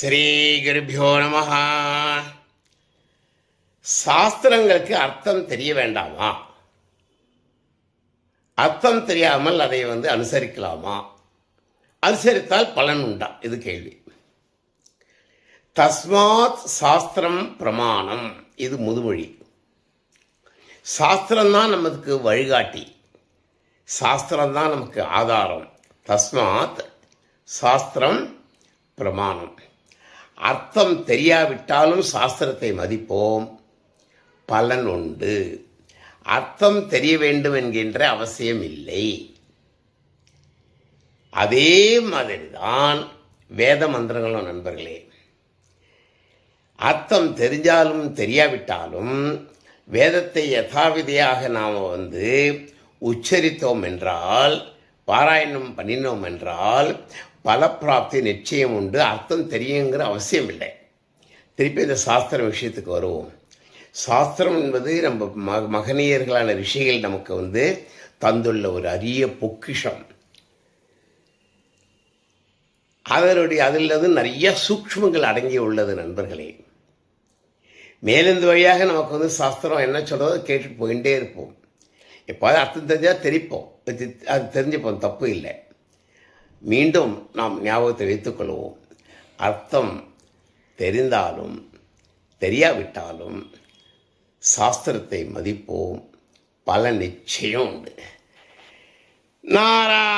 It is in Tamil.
ஸ்ரீகுருபியோ நம சாஸ்திரங்களுக்கு அர்த்தம் தெரிய வேண்டாமா? அர்த்தம் தெரியாமல் அதை வந்து அனுசரிக்கலாமா? அனுசரித்தால் பலன் உண்டா? இது கேள்வி. தஸ்மாத் சாஸ்திரம் பிரமாணம். இது முதுமொழி. சாஸ்திரம்தான் நமக்கு வழிகாட்டி. சாஸ்திரம்தான் நமக்கு ஆதாரம். தஸ்மாத் சாஸ்திரம் பிரமாணம். அர்த்தம் தெரியாவிட்டாலும் சாஸ்திரத்தை மதிப்போம். பலன் உண்டு. அர்த்தம் தெரிய வேண்டும் என்கின்ற அவசியம் இல்லை. அதே மாதிரிதான் வேத மந்திரங்களும் நண்பர்களே. அர்த்தம் தெரிஞ்சாலும் தெரியாவிட்டாலும் வேதத்தை யதாவிதியாக நாம் வந்து உச்சரித்தோம் என்றால் பாராயணம் பண்ணினோம் என்றால் பலப்பிராப்தி நிச்சயம் உண்டு. அர்த்தம் தெரியுங்கிற அவசியம் இல்லை திருப்பி இந்த சாஸ்திர விஷயத்துக்கு வருவோம். சாஸ்திரம் என்பது நம்ம ம மகனியர்களான ரிஷிகள் நமக்கு வந்து தந்துள்ள ஒரு அரிய பொக்கிஷம். அதனுடைய அதிலிருந்து நிறைய சூக்ஷ்மங்கள் அடங்கி உள்ளது நண்பர்களே. மேலிருந்து வழியாக நமக்கு வந்து சாஸ்திரம் என்ன சொல்கிறதோ கேட்டுட்டு போயிட்டே இருப்போம். எப்போது அர்த்தம் தெரிஞ்சால் தெரிப்போம். அது அது தெரிஞ்சுப்போம் தப்பு இல்லை. மீண்டும் நாம் ஞாபகத்தை வைத்துக்கொள்வோம். அர்த்தம் தெரிந்தாலும் தெரியாவிட்டாலும் சாஸ்திரத்தை மதிப்போம். பல நிச்சயம் உண்டு. நாரா